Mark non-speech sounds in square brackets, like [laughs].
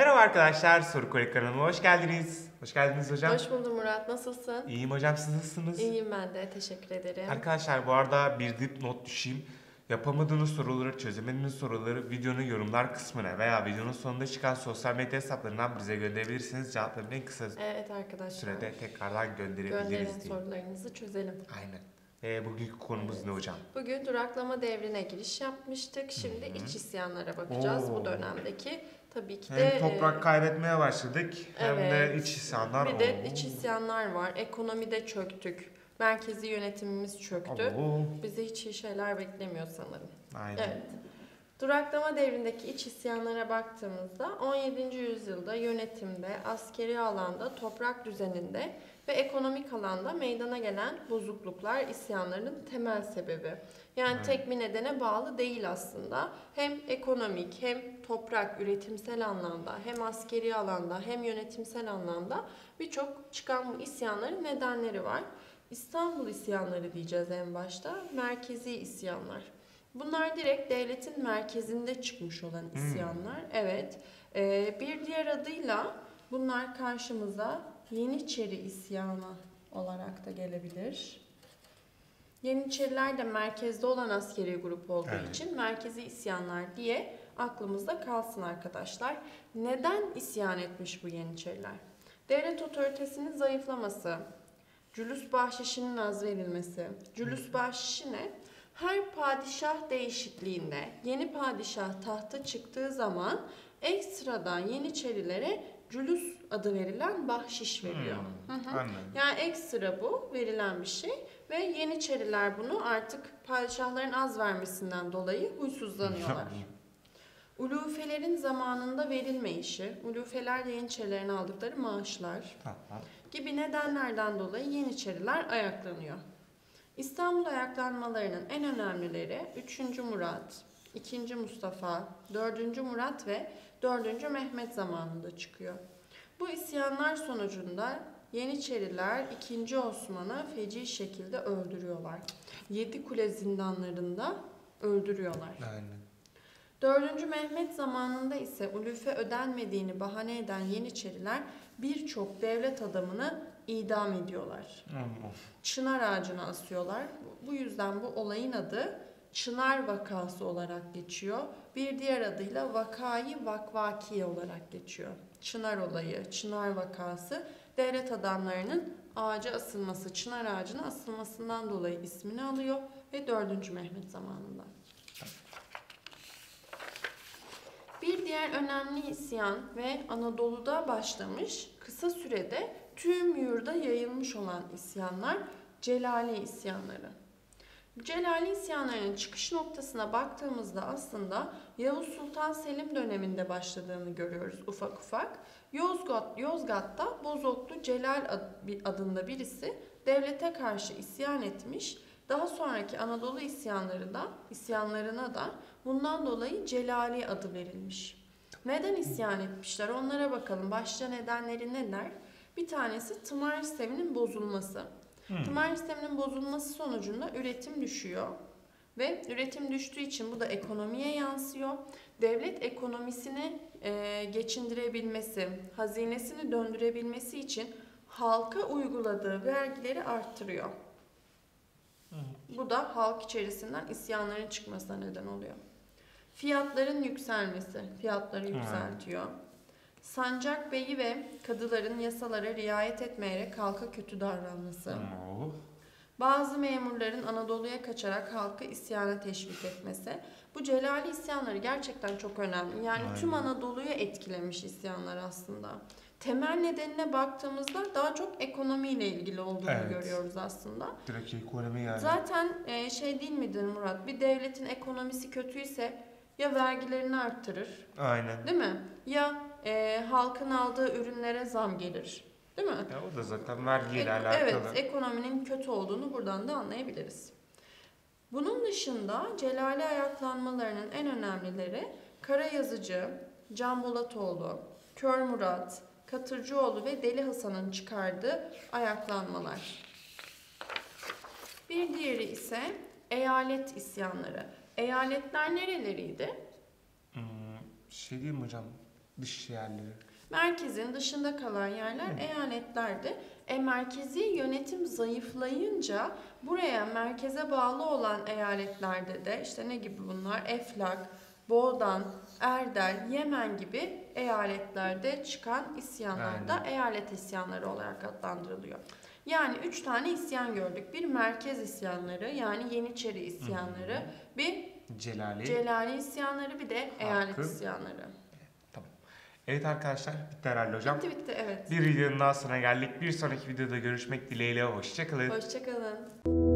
Merhaba arkadaşlar, Soru Kore kanalıma hoş geldiniz. Hoş geldiniz hocam. Hoş buldum Murat. Nasılsın? İyiyim hocam, siz nasılsınız? İyiyim ben de. Teşekkür ederim. Arkadaşlar bu arada bir dipnot düşeyim. Yapamadığınız soruları, çözemediğiniz soruları videonun yorumlar kısmına veya videonun sonunda çıkan sosyal medya hesaplarından bize gönderebilirsiniz. Cevaplarını en kısa Evet arkadaşlar. sürede tekrardan gönderebiliriz Gönderin diye. sorularınızı çözelim. Aynen. Ee, bugünkü konumuz ne hocam? Bugün duraklama devrine giriş yapmıştık. Şimdi iç isyanlara bakacağız Oo. bu dönemdeki. Tabii ki de Hem toprak e, kaybetmeye başladık hem de evet. iç isyanlar. bir de iç isyanlar var. Ekonomide çöktük. Merkezi yönetimimiz çöktü. Oo. Bize hiç iyi şeyler beklemiyor sanırım. Aynen. Evet. Duraklama devrindeki iç isyanlara baktığımızda 17. yüzyılda yönetimde, askeri alanda, toprak düzeninde ve ekonomik alanda meydana gelen bozukluklar isyanların temel sebebi. Yani Evet. tek bir nedene bağlı değil aslında. Hem ekonomik hem toprak üretimsel anlamda hem askeri alanda hem yönetimsel anlamda birçok çıkan bu isyanların nedenleri var. İstanbul isyanları diyeceğiz en başta. Merkezi isyanlar. Bunlar direkt devletin merkezinde çıkmış olan isyanlar. Evet. Ee, bir diğer adıyla bunlar karşımıza Yeniçeri isyanı olarak da gelebilir. Yeniçeriler de merkezde olan askeri grup olduğu Evet. için merkezi isyanlar diye aklımızda kalsın arkadaşlar. Neden isyan etmiş bu Yeniçeriler? Devlet otoritesinin zayıflaması, cülüs bahşişinin az verilmesi. Cülüs bahşişi ne? Her padişah değişikliğinde yeni padişah tahta çıktığı zaman ekstradan Yeniçerilere cülüs adı verilen bahşiş veriyor. Hmm, Hı hı. Anladım. Yani ekstra bu verilen bir şey ve Yeniçeriler bunu artık padişahların az vermesinden dolayı huysuzlanıyorlar. [laughs] Ulufelerin zamanında verilmeyişi, ulufeler Yeniçerilerin aldıkları maaşlar gibi nedenlerden dolayı Yeniçeriler ayaklanıyor. İstanbul ayaklanmalarının en önemlileri 3. Murat, 2. Mustafa, 4. Murat ve 4. Mehmet zamanında çıkıyor. Bu isyanlar sonucunda Yeniçeriler 2. Osman'ı feci şekilde öldürüyorlar. Yedi kule zindanlarında öldürüyorlar. Aynen. 4. Mehmet zamanında ise ulufe ödenmediğini bahane eden Yeniçeriler birçok devlet adamını idam ediyorlar. Çınar ağacına asıyorlar. Bu- Bu yüzden bu olayın adı Çınar vakası olarak geçiyor. Bir diğer adıyla vakayı vakvakiye olarak geçiyor. Çınar olayı, Çınar vakası devlet adamlarının ağaca asılması, çınar ağacına asılmasından dolayı ismini alıyor ve 4. Mehmet zamanında. Bir diğer önemli isyan ve Anadolu'da başlamış, kısa sürede tüm yurda yayılmış olan isyanlar Celali isyanları. Celali isyanlarının çıkış noktasına baktığımızda aslında Yavuz Sultan Selim döneminde başladığını görüyoruz ufak ufak. Yozgat, Yozgat'ta Bozoklu Celal adında birisi devlete karşı isyan etmiş. Daha sonraki Anadolu isyanları da, isyanlarına da bundan dolayı Celali adı verilmiş. Neden isyan etmişler onlara bakalım. Başta nedenleri neler? Bir tanesi tımar sisteminin bozulması. Hmm. Tımar sisteminin bozulması sonucunda üretim düşüyor. Ve üretim düştüğü için bu da ekonomiye yansıyor. Devlet ekonomisini e, geçindirebilmesi, hazinesini döndürebilmesi için halka uyguladığı vergileri arttırıyor. Bu da halk içerisinden isyanların çıkmasına neden oluyor. Fiyatların yükselmesi, fiyatları yükseltiyor. Sancak beyi ve kadıların yasalara riayet etmeyerek halka kötü davranması. Oo. Bazı memurların Anadolu'ya kaçarak halkı isyana teşvik etmesi. Bu Celali isyanları gerçekten çok önemli. Yani tüm Aynen. Anadolu'yu etkilemiş isyanlar aslında. Temel nedenine baktığımızda daha çok ekonomiyle ilgili olduğunu Evet. görüyoruz aslında. Direkt ekonomi yani. Zaten e, şey değil midir Murat? Bir devletin ekonomisi kötüyse ya vergilerini arttırır, Aynen. değil mi? Ya e, halkın aldığı ürünlere zam gelir, değil mi? Ya o da zaten vergiyle Ek- alakalı. Evet, ekonominin kötü olduğunu buradan da anlayabiliriz. Bunun dışında Celali ayaklanmalarının en önemlileri Karayazıcı, Can Bolatoğlu, Kör Murat, Katırcıoğlu ve Deli Hasan'ın çıkardığı ayaklanmalar. Bir diğeri ise eyalet isyanları. Eyaletler nereleriydi? Hmm, şey diyeyim hocam. Dış yerleri. Merkezin dışında kalan yerler Hı. eyaletlerdi. E merkezi yönetim zayıflayınca buraya merkeze bağlı olan eyaletlerde de işte ne gibi bunlar? Eflak, Boğdan, Erdel, Yemen gibi eyaletlerde çıkan isyanlar da eyalet isyanları olarak adlandırılıyor. Yani üç tane isyan gördük. Bir merkez isyanları yani Yeniçeri isyanları, bir Celali. Celali isyanları, bir de eyalet Hakkı. isyanları. evet arkadaşlar bitti herhalde hocam. Bitti bitti evet. Bir videonun daha sonuna geldik. Bir sonraki videoda görüşmek dileğiyle. Hoşçakalın. Hoşçakalın.